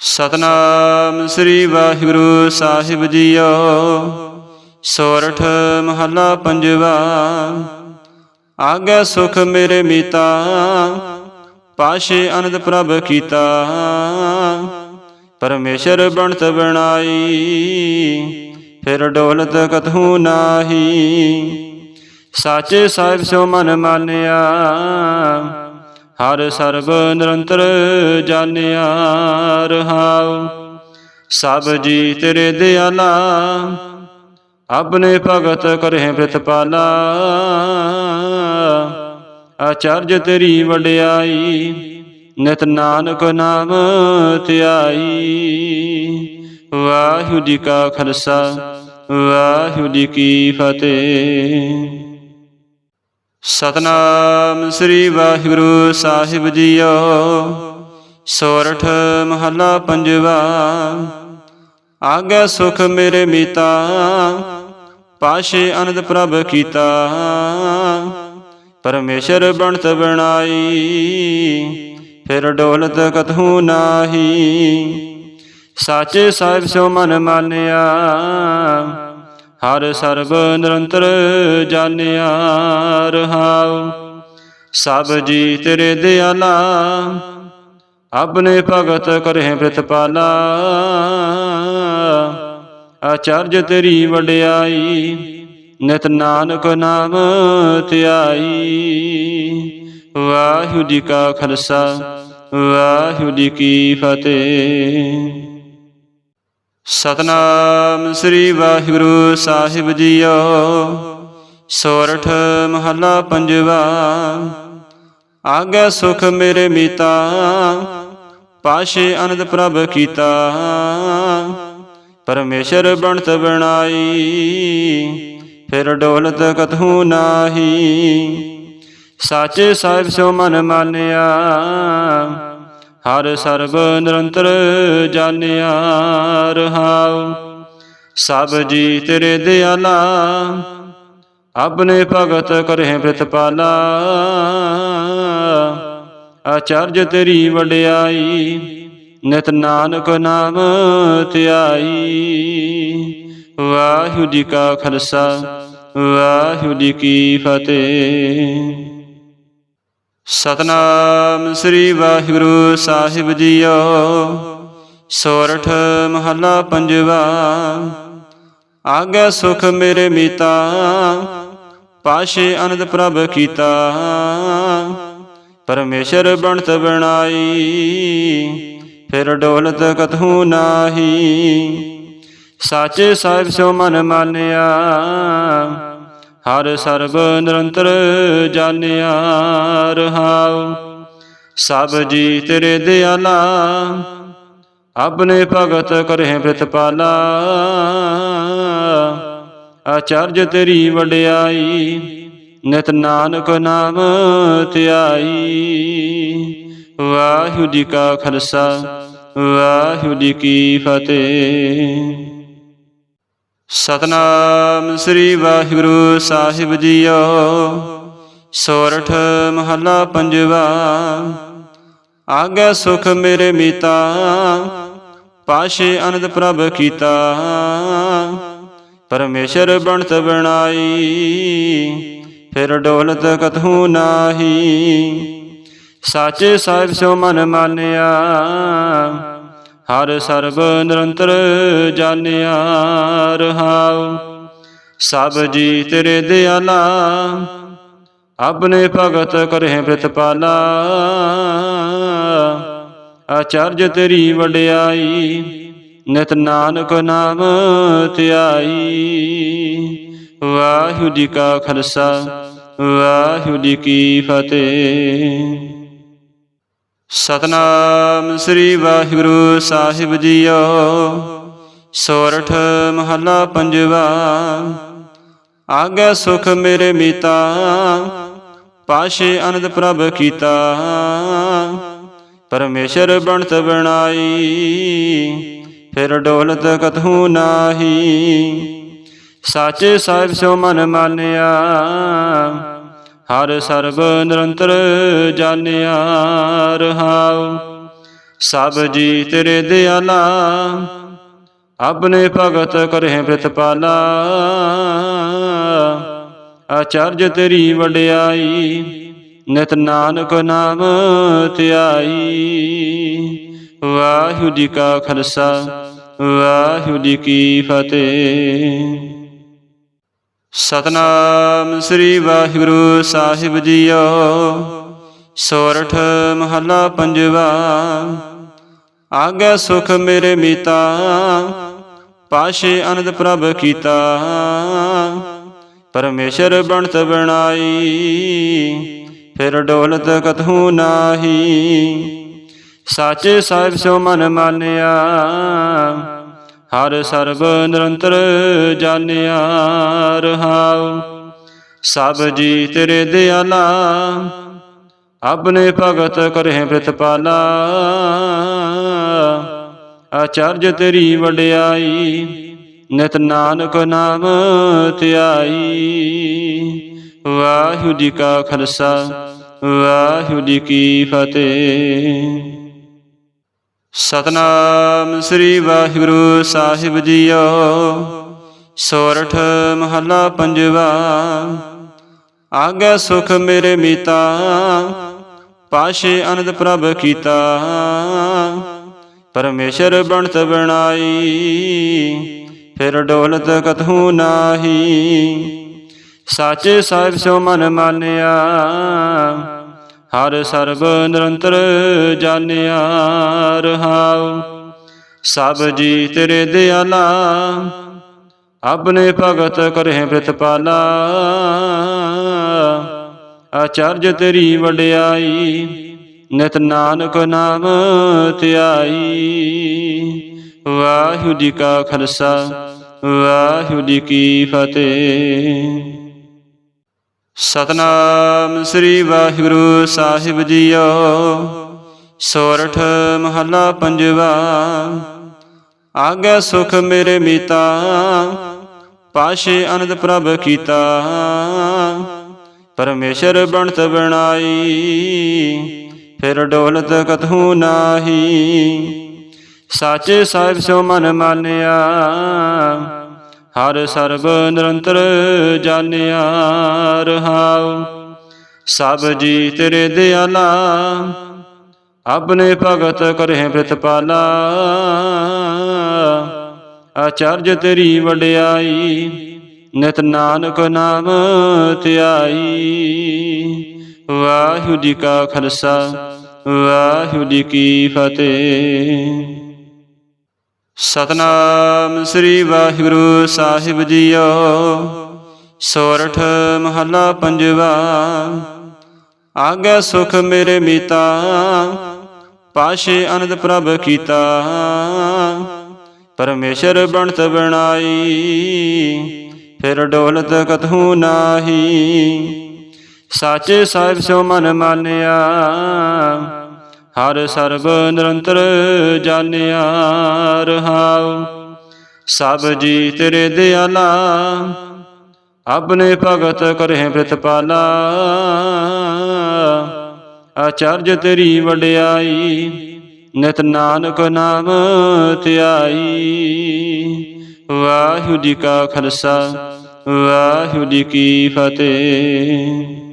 ਸਤਨਾਮ ਸ੍ਰੀ ਵਾਹਿਗੁਰੂ ਸਾਹਿਬ ਜੀਓ। ਸੋਰਠ ਮਹੱਲਾ ਪੰਜਵਾ। ਆਗੇ ਸੁਖ ਮੇਰੇ ਮੀਤਾ, ਪਾਸ਼ੇ ਅਨੰਦ ਪ੍ਰਭ ਕੀਤਾ। ਪਰਮੇਸ਼ਰ ਬਣਤ ਬਣਾਈ, ਫਿਰ ਡੋਲਤ ਕਤਹੂ ਨਾਹੀ। ਸਾਚੇ ਸਾਹਿਬ ਸੋ ਮਨ ਮਾਨਿਆ ਹਰ ਸਰਬ ਨਿਰੰਤਰ ਜਾਣਿਆ ਰਹਾਉ ਸਭ ਜੀ ਤੇਰੇ ਦਿਆਲਾ, ਆਪਣੇ ਭਗਤ ਕਰਹਿ ਪ੍ਰਤਪਾਲਾ। ਆਚਰਜ ਤੇਰੀ ਵਡਿਆਈ, ਨਿਤ ਨਾਨਕ ਨਾਮ ਧਿਆਈ। ਵਾਹਿਗੁਰੂ ਜੀ ਕਾ ਖਾਲਸਾ, ਵਾਹਿਗੁਰੂ ਜੀ ਕੀ ਫਤਿਹ। ਸਤਨਾਮ ਸ੍ਰੀ ਵਾਹਿਗੁਰੂ ਸਾਹਿਬ ਜੀਓ। ਸੋਰਠ ਮਹੱਲਾ ਪੰਜਵਾ ਆਗੇ ਸੁਖ ਮੇਰੇ ਮੀਤਾ, ਪਾਸ਼ੇ ਅਨੰਦ ਪ੍ਰਭ ਕੀਤਾ। ਪਰਮੇਸ਼ਰ ਬਣਤ ਬਣਾਈ, ਫਿਰ ਡੋਲਤ ਕਤਹੂ ਨਾਹੀ। ਸਾਚੇ ਸਾਹਿਬ ਸੋ ਮਨ ਮਾਨਿਆ ਹਰ ਸਰਬ ਨਿਰੰਤਰ ਜਾਣਿਆ ਰਹਾਉ ਸਭ ਜੀ ਤੇਰੇ ਦਿਆਲਾ, ਆਪਣੇ ਭਗਤ ਕਰੇ ਪ੍ਰਤਪਾਲਾ। ਆਚਰਜ ਤੇਰੀ ਵਡਿਆਈ, ਨਿਤ ਨਾਨਕ ਨਾਮ ਧਿਆਈ। ਵਾਹਿਗੁਰੂ ਜੀ ਕਾ ਖਾਲਸਾ, ਵਾਹਿਗੁਰੂ ਜੀ ਕੀ ਫਤਿਹ। ਸਤਨਾਮ ਸ੍ਰੀ ਵਾਹਿਗੁਰੂ ਸਾਹਿਬ ਜੀਓ। ਸੋਰਠ ਮਹੱਲਾ ਪੰਜਵਾ। ਆਗੇ ਸੁਖ ਮੇਰੇ ਮੀਤਾ, ਪਾਸ਼ੇ ਅਨੰਦ ਪ੍ਰਭ ਕੀਤਾ। ਪਰਮੇਸ਼ਰ ਬਣਤ ਬਣਾਈ, ਫਿਰ ਡੋਲਤ ਕਤਹੂ ਨਾਹੀ। ਸਾਚੇ ਸਾਹਿਬ ਸੋ ਮਨ ਮਾਨਿਆ ਹਰ ਸਰਬ ਨਿਰੰਤਰ ਜਾਣਿਆ ਰਹਾਉ ਸਭ ਜੀ ਤੇਰੇ ਦਿਆਲਾ, ਆਪਣੇ ਭਗਤ ਕਰੇ ਪ੍ਰਤਪਾਲਾ। ਆਚਰਜ ਤੇਰੀ ਵਡਿਆਈ, ਨਿਤ ਨਾਨਕ ਨਾਮ ਧਿਆਈ। ਵਾਹਿਗੁਰੂ ਜੀ ਕਾ ਖਾਲਸਾ, ਵਾਹਿਗੁਰੂ ਜੀ ਕੀ ਫਤਿਹ। ਸਤਨਾਮ ਸ੍ਰੀ ਵਾਹਿਗੁਰੂ ਸਾਹਿਬ ਜੀਓ। ਸੋਰਠ ਮਹੱਲਾ ਪੰਜਵਾ। ਆਗੇ ਸੁਖ ਮੇਰੇ ਮੀਤਾ, ਪਾਸ਼ੇ ਅਨੰਦ ਪ੍ਰਭ ਕੀਤਾ। ਪਰਮੇਸ਼ਰ ਬਣਤ ਬਣਾਈ, ਫਿਰ ਡੋਲਤ ਕਤਹੂ ਨਾਹੀ। ਸਾਚੇ ਸਾਹਿਬ ਸੋ ਮਨ ਮਾਨਿਆ ਹਰ ਸਰਬ ਨਿਰੰਤਰ ਜਾਣਿਆ ਰਹਾਉ। ਸਭ ਜੀ ਤੇਰੇ ਦਿਆਲਾ, ਆਪਣੇ ਭਗਤ ਕਰੇ ਪ੍ਰਤਪਾਲਾ। ਆਚਰਜ ਤੇਰੀ ਵਡਿਆਈ, ਨਿਤ ਨਾਨਕ ਨਾਮ ਧਿਆਈ। ਵਾਹਿਗੁਰੂ ਜੀ ਕਾ ਖਾਲਸਾ, ਵਾਹਿਗੁਰੂ ਜੀ ਕੀ ਫਤਿਹ। ਸਤਨਾਮ ਸ੍ਰੀ ਵਾਹਿਗੁਰੂ ਸਾਹਿਬ ਜੀਓ। ਸੋਰਠ ਮਹੱਲਾ ਪੰਜਵਾ, ਆਗੇ ਸੁਖ ਮੇਰੇ ਮੀਤਾ, ਪਾਸ਼ੇ ਅਨੰਦ ਪ੍ਰਭ ਕੀਤਾ। ਪਰਮੇਸ਼ਰ ਬਣਤ ਬਣਾਈ, ਫਿਰ ਡੋਲਤ ਕਤਹੂ ਨਾਹੀ। ਸਾਚੇ ਸਾਹਿਬ ਸੋ ਮਨ ਮਾਨਿਆ ਹਰ ਸਰਬ ਨਿਰੰਤਰ ਜਾਣਿਆ ਰਹਾਉ। ਸਭ ਜੀ ਤੇਰੇ ਦਿਆਲਾ, ਆਪਣੇ ਭਗਤ ਕਰੇ ਪ੍ਰਤਪਾਲਾ। ਆਚਰਜ ਤੇਰੀ ਵਡਿਆਈ, ਨਿਤ ਨਾਨਕ ਨਾਮ ਧਿਆਈ। ਵਾਹਿਗੁਰੂ ਜੀ ਕਾ ਖਾਲਸਾ, ਵਾਹਿਗੁਰੂ ਜੀ ਕੀ ਫਤਿਹ। ਸਤਨਾਮ ਸ੍ਰੀ ਵਾਹਿਗੁਰੂ ਸਾਹਿਬ ਜੀਓ। ਸੋਰਠ ਮਹੱਲਾ ਪੰਜਵਾ। ਆਗੇ ਸੁਖ ਮੇਰੇ ਮੀਤਾ, ਪਾਸ਼ੇ ਅਨੰਦ ਪ੍ਰਭ ਕੀਤਾ। ਪਰਮੇਸ਼ਰ ਬਣਤ ਬਣਾਈ, ਫਿਰ ਡੋਲਤ ਕਤਹੂ ਨਾਹੀ। ਸਾਚੇ ਸਾਹਿਬ ਸੋ ਮਨ ਮਾਨਿਆ ਹਰ ਸਰਬ ਨਿਰੰਤਰ ਜਾਣਿਆ ਰਹਾਉ ਸਭ ਜੀ ਤੇਰੇ ਦਿਆਲਾ, ਆਪਣੇ ਭਗਤ ਕਰਹਿ ਪ੍ਰਤਪਾਲਾ। ਆਚਰਜ ਤੇਰੀ ਵਡਿਆਈ, ਨਿਤ ਨਾਨਕ ਨਾਮ ਧਿਆਈ। ਵਾਹਿਗੁਰੂ ਜੀ ਕਾ ਖਾਲਸਾ, ਵਾਹਿਗੁਰੂ ਜੀ ਕੀ ਫਤਿਹ। ਸਤਨਾਮ ਸ੍ਰੀ ਵਾਹਿਗੁਰੂ ਸਾਹਿਬ ਜੀਓ। ਸੋਰਠ ਮਹੱਲਾ ਪੰਜਵਾ ਆਗੇ ਸੁਖ ਮੇਰੇ ਮੀਤਾ, ਪਾਸ਼ੇ ਅਨੰਦ ਪ੍ਰਭ ਕੀਤਾ। ਪਰਮੇਸ਼ਰ ਬਣਤ ਬਣਾਈ, ਫਿਰ ਡੋਲਤ ਕਤਹੂ ਨਾਹੀ। ਸਾਚੇ ਸਾਹਿਬ ਸੋ ਮਨ ਮਾਨਿਆ ਹਰ ਸਰਬ ਨਿਰੰਤਰ ਜਾਣਿਆ ਰਹਾਉ ਸਭ ਜੀ ਤੇਰੇ ਦਿਆਲਾ, ਆਪਣੇ ਭਗਤ ਕਰੇ ਪ੍ਰਤਪਾਲਾ। ਆਚਰਜ ਤੇਰੀ ਵਡਿਆਈ, ਨਿਤ ਨਾਨਕ ਨਾਮ ਧਿਆਈ। ਵਾਹਿਗੁਰੂ ਜੀ ਕਾ ਖਾਲਸਾ, ਵਾਹਿਗੁਰੂ ਜੀ ਕੀ ਫਤਿਹ। ਸਤਨਾਮ ਸ੍ਰੀ ਵਾਹਿਗੁਰੂ ਸਾਹਿਬ ਜੀਓ। ਸੋਰਠ ਮਹੱਲਾ ਪੰਜਵਾ, ਆਗੇ ਸੁਖ ਮੇਰੇ ਮੀਤਾ, ਪਾਸ਼ੇ ਅਨੰਦ ਪ੍ਰਭ ਕੀਤਾ। ਪਰਮੇਸ਼ਰ ਬਣਤ ਬਣਾਈ, ਫਿਰ ਡੋਲਤ ਕਤਹੂ ਨਾਹੀ। ਸਾਚੇ ਸਾਹਿਬ ਸੋ ਮਨ ਮਾਨਿਆ ਹਰ ਸਰਬ ਨਿਰੰਤਰ ਜਾਣਿਆ ਰਹਾਉ ਸਭ ਜੀ ਤੇਰੇ ਦਿਆਲਾ, ਆਪਣੇ ਭਗਤ ਕਰੇ ਪ੍ਰਤਪਾਲਾ। ਆਚਰਜ ਤੇਰੀ ਵਡਿਆਈ, ਨਿਤ ਨਾਨਕ ਨਾਮ ਧਿਆਈ। ਵਾਹਿਗੁਰੂ ਜੀ ਕਾ ਖਾਲਸਾ, ਵਾਹਿਗੁਰੂ ਜੀ ਕੀ ਫਤਿਹ। ਸਤਨਾਮ ਸ੍ਰੀ ਵਾਹਿਗੁਰੂ ਸਾਹਿਬ ਜੀਓ। ਸੋਰਠ ਮਹੱਲਾ ਪੰਜਵਾ, ਆਗੇ ਸੁਖ ਮੇਰੇ ਮੀਤਾ, ਪਾਸ਼ੇ ਅਨੰਦ ਪ੍ਰਭ ਕੀਤਾ। ਪਰਮੇਸ਼ਰ ਬਣਤ ਬਣਾਈ, ਫਿਰ ਡੋਲਤ ਕਤਹੂ ਨਾਹੀ। ਸਾਚੇ ਸਾਹਿਬ ਸੋ ਮਨ ਮਾਨਿਆ ਹਰ ਸਰਬ ਨਿਰੰਤਰ ਜਾਣਿਆ ਰਹਾਉ। ਸਭ ਜੀ ਤੇਰੇ ਦਿਆਲਾ, ਆਪਣੇ ਭਗਤ ਕਰੇ ਪ੍ਰਤਪਾਲਾ। ਆਚਰਜ ਤੇਰੀ ਵਡਿਆਈ, ਨਿਤ ਨਾਨਕ ਨਾਮ ਧਿਆਈ। ਵਾਹਿਗੁਰੂ ਜੀ ਕਾ ਖਾਲਸਾ, ਵਾਹਿਗੁਰੂ ਜੀ ਕੀ ਫਤਿਹ। ਸਤਨਾਮ ਸ੍ਰੀ ਵਾਹਿਗੁਰੂ ਸਾਹਿਬ ਜੀਓ। ਸੋਰਠ ਮਹੱਲਾ ਪੰਜਵਾ, ਆਗੇ ਸੁਖ ਮੇਰੇ ਮੀਤਾ, ਪਾਸ਼ੇ ਅਨੰਦ ਪ੍ਰਭ ਕੀਤਾ। ਪਰਮੇਸ਼ਰ ਬਣਤ ਬਣਾਈ, ਫਿਰ ਡੋਲਤ ਕਤਹੂ ਨਾਹੀ। ਸਾਚੇ ਸਾਹਿਬ ਸੋ ਮਨ ਮਾਨਿਆ ਹਰ ਸਰਬ ਨਿਰੰਤਰ ਜਾਣਿਆ ਰਹਾਉ ਸਭ ਜੀ ਤੇਰੇ ਦਿਆਲਾ, ਆਪਣੇ ਭਗਤ ਕਰੇ ਪ੍ਰਤਪਾਲਾ। ਆਚਰਜ ਤੇਰੀ ਵਡਿਆਈ, ਨਿਤ ਨਾਨਕ ਨਾਮ ਧਿਆਈ। ਵਾਹਿਗੁਰੂ ਜੀ ਕਾ ਖਾਲਸਾ, ਵਾਹਿਗੁਰੂ ਜੀ ਕੀ ਫਤਿਹ।